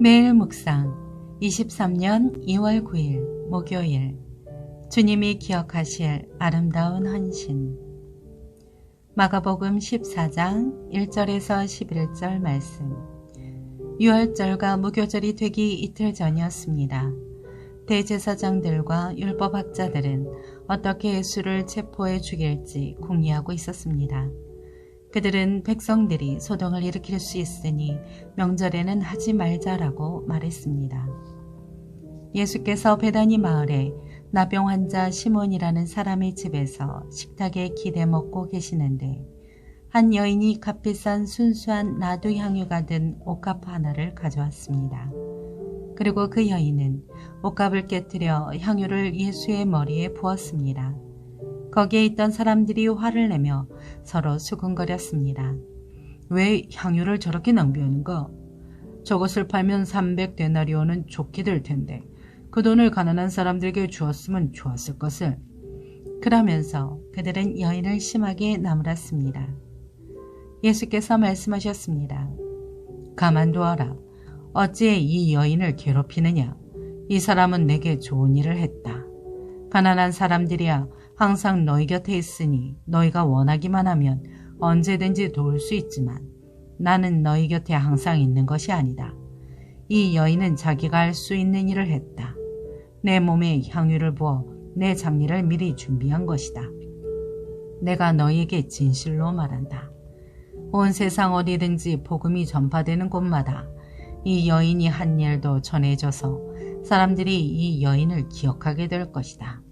매일 묵상 23년 2월 9일 목요일 주님이 기억하실 아름다운 헌신 마가복음 14장 1절에서 11절 말씀 유월절과 무교절이 되기 이틀 전이었습니다. 대제사장들과 율법학자들은 어떻게 예수를 체포해 죽일지 궁리하고 있었습니다. 그들은 백성들이 소동을 일으킬 수 있으니 명절에는 하지 말자라고 말했습니다. 예수께서 베다니 마을에 나병 환자 시몬이라는 사람의 집에서 식탁에 기대 먹고 계시는데 한 여인이 값비싼 순수한 나두 향유가 든 옷값 하나를 가져왔습니다. 그리고 그 여인은 옷값을 깨뜨려 향유를 예수의 머리에 부었습니다. 거기에 있던 사람들이 화를 내며 서로 수근거렸습니다. 왜 향유를 저렇게 낭비하는가? 저것을 팔면 300데나리온은 좋게 될 텐데 그 돈을 가난한 사람들에게 주었으면 좋았을 것을. 그러면서 그들은 여인을 심하게 나무랐습니다. 예수께서 말씀하셨습니다. 가만두어라. 어찌 이 여인을 괴롭히느냐? 이 사람은 내게 좋은 일을 했다. 가난한 사람들이야 항상 너희 곁에 있으니 너희가 원하기만 하면 언제든지 도울 수 있지만 나는 너희 곁에 항상 있는 것이 아니다. 이 여인은 자기가 할 수 있는 일을 했다. 내 몸에 향유를 부어 내 장례를 미리 준비한 것이다. 내가 너희에게 진실로 말한다. 온 세상 어디든지 복음이 전파되는 곳마다 이 여인이 한 일도 전해져서 사람들이 이 여인을 기억하게 될 것이다.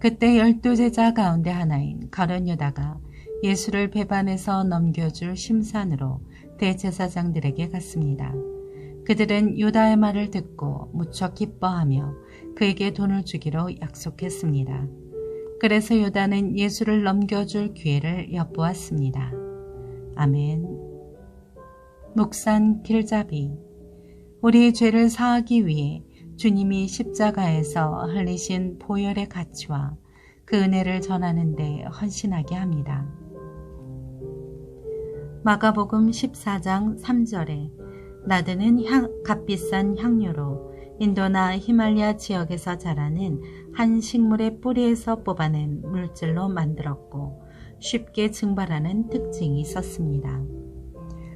그때 열두 제자 가운데 하나인 가룟 유다가 예수를 배반해서 넘겨줄 심산으로 대제사장들에게 갔습니다. 그들은 유다의 말을 듣고 무척 기뻐하며 그에게 돈을 주기로 약속했습니다. 그래서 유다는 예수를 넘겨줄 기회를 엿보았습니다. 아멘. 묵산 길잡이 우리의 죄를 사하기 위해 주님이 십자가에서 흘리신 보혈의 가치와 그 은혜를 전하는 데 헌신하게 합니다. 마가복음 14장 3절에 나드는 향, 값비싼 향료로 인도나 히말리아 지역에서 자라는 한 식물의 뿌리에서 뽑아낸 물질로 만들었고 쉽게 증발하는 특징이 있었습니다.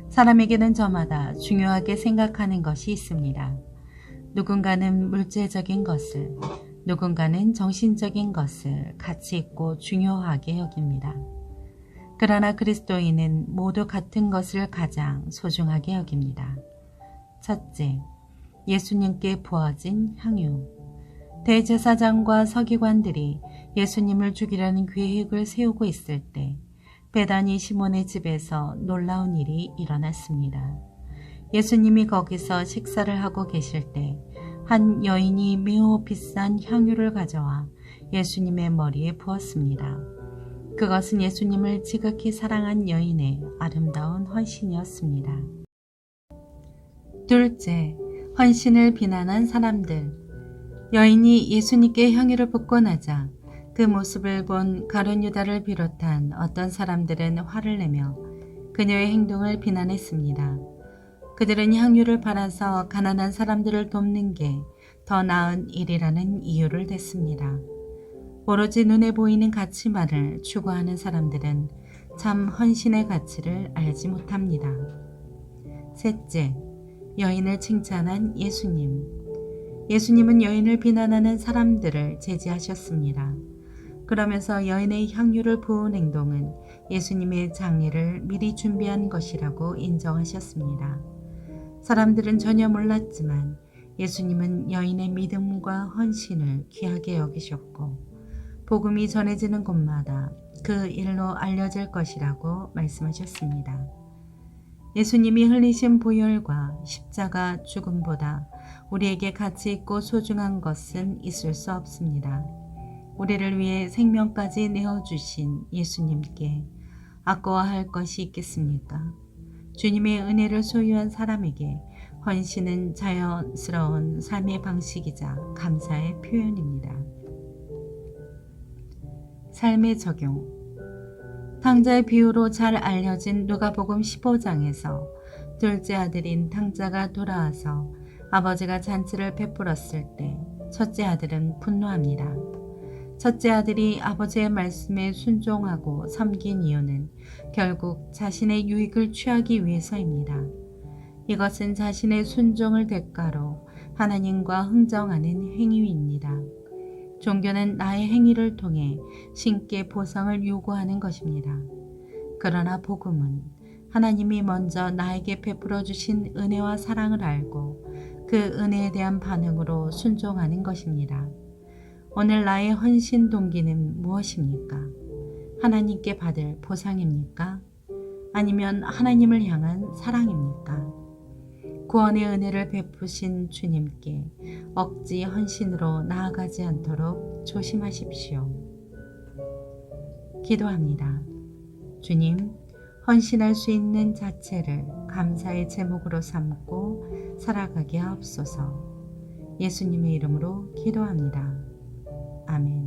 사람에게는 저마다 중요하게 생각하는 것이 있습니다. 누군가는 물질적인 것을, 누군가는 정신적인 것을 가치 있고 중요하게 여깁니다. 그러나 그리스도인은 모두 같은 것을 가장 소중하게 여깁니다. 첫째, 예수님께 부어진 향유. 대제사장과 서기관들이 예수님을 죽이려는 계획을 세우고 있을 때 베다니 시몬의 집에서 놀라운 일이 일어났습니다. 예수님이 거기서 식사를 하고 계실 때 한 여인이 매우 비싼 향유를 가져와 예수님의 머리에 부었습니다. 그것은 예수님을 지극히 사랑한 여인의 아름다운 헌신이었습니다. 둘째, 헌신을 비난한 사람들. 여인이 예수님께 향유를 붓고 나자 그 모습을 본 가룟 유다를 비롯한 어떤 사람들은 화를 내며 그녀의 행동을 비난했습니다. 그들은 향유를 팔아서 가난한 사람들을 돕는 게 더 나은 일이라는 이유를 댔습니다. 오로지 눈에 보이는 가치만을 추구하는 사람들은 참 헌신의 가치를 알지 못합니다. 셋째, 여인을 칭찬한 예수님. 예수님은 여인을 비난하는 사람들을 제지하셨습니다. 그러면서 여인의 향유를 부은 행동은 예수님의 장례를 미리 준비한 것이라고 인정하셨습니다. 사람들은 전혀 몰랐지만 예수님은 여인의 믿음과 헌신을 귀하게 여기셨고 복음이 전해지는 곳마다 그 일로 알려질 것이라고 말씀하셨습니다. 예수님이 흘리신 보혈과 십자가 죽음보다 우리에게 가치 있고 소중한 것은 있을 수 없습니다. 우리를 위해 생명까지 내어주신 예수님께 아까워할 것이 있겠습니까? 주님의 은혜를 소유한 사람에게 헌신은 자연스러운 삶의 방식이자 감사의 표현입니다. 삶의 적용 탕자의 비유로 잘 알려진 누가복음 15장에서 둘째 아들인 탕자가 돌아와서 아버지가 잔치를 베풀었을 때 첫째 아들은 분노합니다. 첫째 아들이 아버지의 말씀에 순종하고 섬긴 이유는 결국 자신의 유익을 취하기 위해서입니다. 이것은 자신의 순종을 대가로 하나님과 흥정하는 행위입니다. 종교는 나의 행위를 통해 신께 보상을 요구하는 것입니다. 그러나 복음은 하나님이 먼저 나에게 베풀어 주신 은혜와 사랑을 알고 그 은혜에 대한 반응으로 순종하는 것입니다. 오늘 나의 헌신 동기는 무엇입니까? 하나님께 받을 보상입니까? 아니면 하나님을 향한 사랑입니까? 구원의 은혜를 베푸신 주님께 억지 헌신으로 나아가지 않도록 조심하십시오. 기도합니다. 주님, 헌신할 수 있는 자체를 감사의 제목으로 삼고 살아가게 하옵소서. 예수님의 이름으로 기도합니다. 아멘.